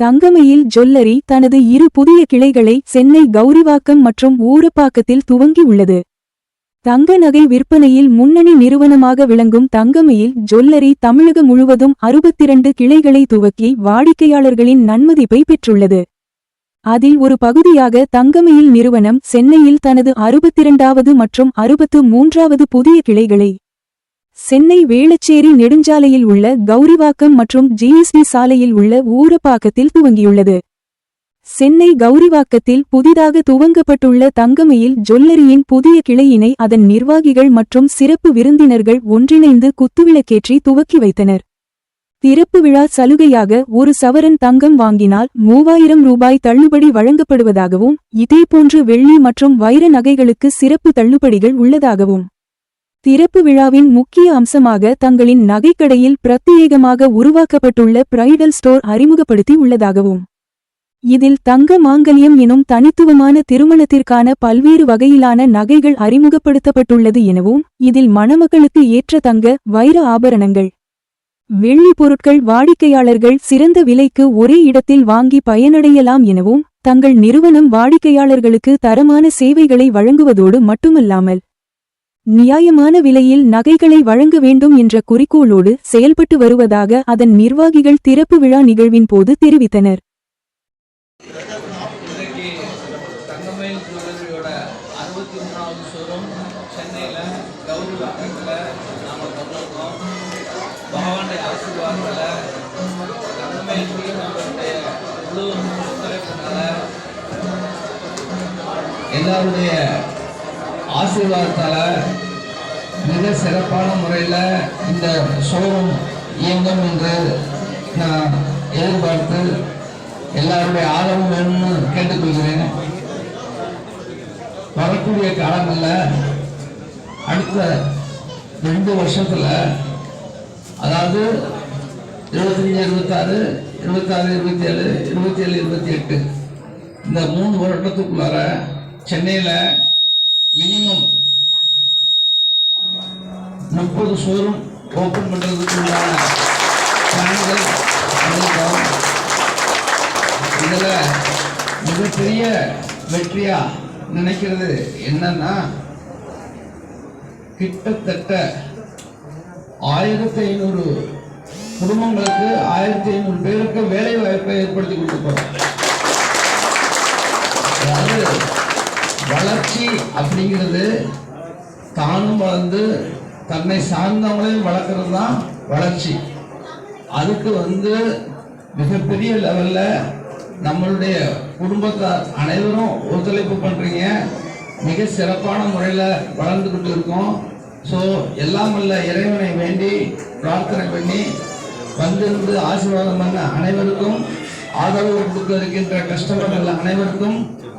தங்கமயில் jewellery தனது இரு புதிய கிளைகளை சென்னை கௌரிவாக்கம் மற்றும் ஊரப்பாக்கத்தில் துவங்கி உள்ளது. தங்க நகை விற்பனையில் முன்னணி நிறுவனமாக விளங்கும் தங்கமயில் ஜொல்லரி தமிழகம் முழுவதும் அறுபத்திரண்டு கிளைகளை துவக்கி வாடிக்கையாளர்களின் நன்மதிப்பை பெற்றுள்ளது. அதில் ஒரு பகுதியாக தங்கமயில் நிறுவனம் சென்னையில் தனது அறுபத்திரண்டாவது மற்றும் அறுபத்து மூன்றாவது புதிய கிளைகளை சென்னை வேளச்சேரி நெடுஞ்சாலையில் உள்ள கௌரிவாக்கம் மற்றும் ஜிஎஸ்டி சாலையில் உள்ள ஊரப்பாக்கத்தில் துவங்கியுள்ளது. சென்னை கௌரிவாக்கத்தில் புதிதாக துவங்கப்பட்டுள்ள தங்கமயில் ஜொல்லரியின் புதிய கிளையினை அதன் நிர்வாகிகள் மற்றும் சிறப்பு விருந்தினர்கள் ஒன்றிணைந்து குத்துவிளக்கேற்றி துவக்கி வைத்தனர். திறப்பு விழா சலுகையாக ஒரு சவரன் தங்கம் வாங்கினால் மூவாயிரம் ரூபாய் தள்ளுபடி வழங்கப்படுவதாகவும் இதேபோன்று வெள்ளி மற்றும் வைர நகைகளுக்கு சிறப்பு தள்ளுபடிகள் உள்ளதாகவும் திறப்பு விழாவின் முக்கிய அம்சமாக தங்களின் நகைக்கடையில் பிரத்யேகமாக உருவாக்கப்பட்டுள்ள பிரைடல் ஸ்டோர் அறிமுகப்படுத்தி உள்ளதாகவும் இதில் தங்க மாங்கல்யம் எனும் தனித்துவமான திருமணத்திற்கான பல்வேறு வகையிலான நகைகள் அறிமுகப்படுத்தப்பட்டுள்ளது எனவும் இதில் மணமகளுக்கு ஏற்ற தங்க வைர ஆபரணங்கள் வெள்ளி பொருட்கள் வாடிக்கையாளர்கள் சிறந்த விலைக்கு ஒரே இடத்தில் வாங்கி பயனடையலாம் எனவும் தங்கள் நிறுவனம் வாடிக்கையாளர்களுக்கு தரமான சேவைகளை வழங்குவதோடு மட்டுமல்லாமல் நியாயமான விலையில் நகைகளை வழங்க வேண்டும் என்ற குறிக்கோளோடு செயல்பட்டு வருவதாக அதன் நிர்வாகிகள் திறப்பு விழா நிகழ்வின் போது தெரிவித்தனர். எல்லாருடைய ஆசீர்வாதத்தால் மிக சிறப்பான முறையில் இந்த ஷோரூம் இயங்கும் என்று நான் எதிர்பார்த்து எல்லாருடைய ஆதரவும் வேணும்னு கேட்டுக்கொள்கிறேன். வரக்கூடிய காலங்களில் அடுத்த ரெண்டு வருஷத்தில் அதாவது இருபத்தஞ்சி இருபத்தாறு இருபத்தாறு இருபத்தி ஏழு இருபத்தி ஏழு இருபத்தி எட்டு இந்த மூணு வருடத்துக்குள்ளார சென்னையில் மினிமம் முப்பது சோறும் ஓப்பன் பண்ணுறதுக்குள்ளான பிளான்கள் பண்ணியிருக்கோம் இதுல மிகப்பெரிய வெற்றியா நினைக்கிறது என்னன்னா கிட்டத்தட்ட ஆயிரத்தி ஐநூறு குடும்பங்களுக்கு ஆயிரத்தி ஐநூறு பேருக்கு வேலை வாய்ப்பை ஏற்படுத்தி கொடுத்துருக்கோம் அதாவது வளர்ச்சி அப்படிங்கிறது தானும் வளர்ந்து தன்னை சார்ந்தவங்களையும் வளர்க்கறது தான் வளர்ச்சி. அதுக்கு வந்து மிகப்பெரிய லெவலில் நம்மளுடைய குடும்பத்தார் அனைவரும் ஒத்துழைப்பு பண்ணுறீங்க மிக சிறப்பான முறையில் வளர்ந்துக்கிட்டு இருக்கோம் ஸோ எல்லாம் வல்ல இறைவனை வேண்டி பிரார்த்தனை பண்ணி வந்திருந்து ஆசீர்வாதம் பண்ண அனைவருக்கும் ஆதரவு கொடுக்க இருக்கின்ற கஸ்டமர்கள் அனைவருக்கும்